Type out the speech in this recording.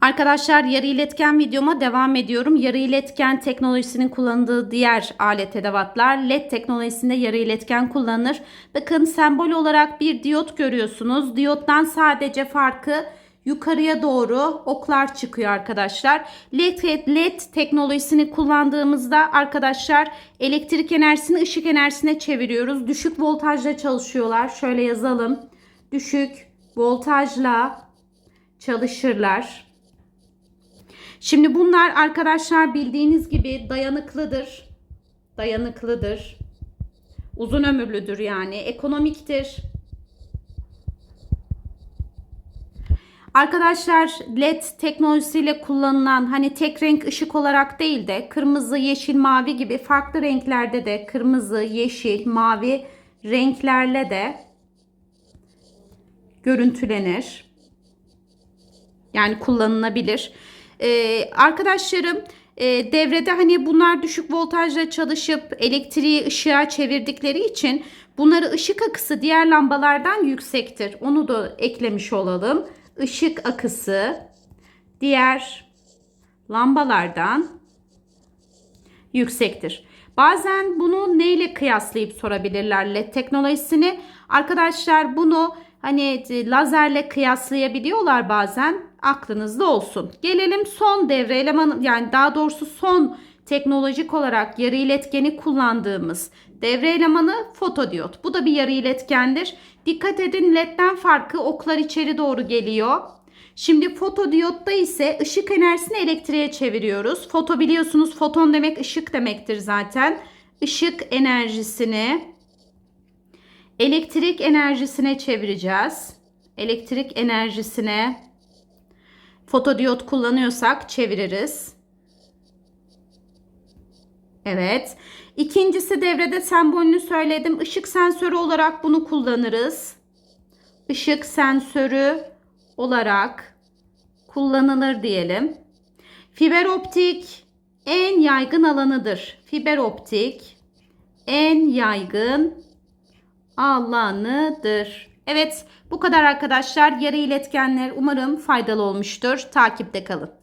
Arkadaşlar yarı iletken videoma devam ediyorum. Yarı iletken teknolojisinin kullanıldığı diğer alet edevatlar LED teknolojisinde yarı iletken kullanılır. Bakın sembol olarak bir diyot görüyorsunuz. Diyottan sadece farkı yukarıya doğru oklar çıkıyor arkadaşlar. LED, LED teknolojisini kullandığımızda arkadaşlar elektrik enerjisini ışık enerjisine çeviriyoruz. Düşük voltajla çalışıyorlar. Şöyle yazalım. Düşük voltajla çalışırlar. Şimdi bunlar arkadaşlar bildiğiniz gibi dayanıklıdır. Dayanıklıdır. Uzun ömürlüdür yani. Ekonomiktir. Arkadaşlar LED teknolojisiyle kullanılan hani tek renk ışık olarak değil de kırmızı, yeşil, mavi gibi farklı renklerde de kırmızı, yeşil, mavi renklerle de görüntülenir. Yani kullanılabilir. Ee, arkadaşlarım e, devrede hani bunlar düşük voltajla çalışıp elektriği ışığa çevirdikleri için bunları ışık akısı diğer lambalardan yüksektir. Onu da eklemiş olalım. Işık akısı diğer lambalardan yüksektir. Bazen bunu neyle kıyaslayıp sorabilirler LED teknolojisini. Arkadaşlar bunu hani lazerle kıyaslayabiliyorlar bazen. Aklınızda olsun. Gelelim son devre elemanı yani daha doğrusu son teknolojik olarak yarı iletkeni kullandığımız devre elemanı fotodiyot. Bu da bir yarı iletkendir. Dikkat edin ledden farkı oklar içeri doğru geliyor. Şimdi fotodiyotta ise ışık enerjisini elektriğe çeviriyoruz. Foto biliyorsunuz foton demek ışık demektir zaten. Işık enerjisini elektrik enerjisine çevireceğiz. Elektrik enerjisine fotodiyot kullanıyorsak çeviririz. Evet. İkincisi devrede sembolünü söyledim. Işık sensörü olarak bunu kullanırız. Işık sensörü olarak kullanılır diyelim. Fiber optik en yaygın alanıdır. Fiber optik en yaygın alanıdır. Evet bu kadar arkadaşlar. Yarı iletkenler umarım faydalı olmuştur. Takipte kalın.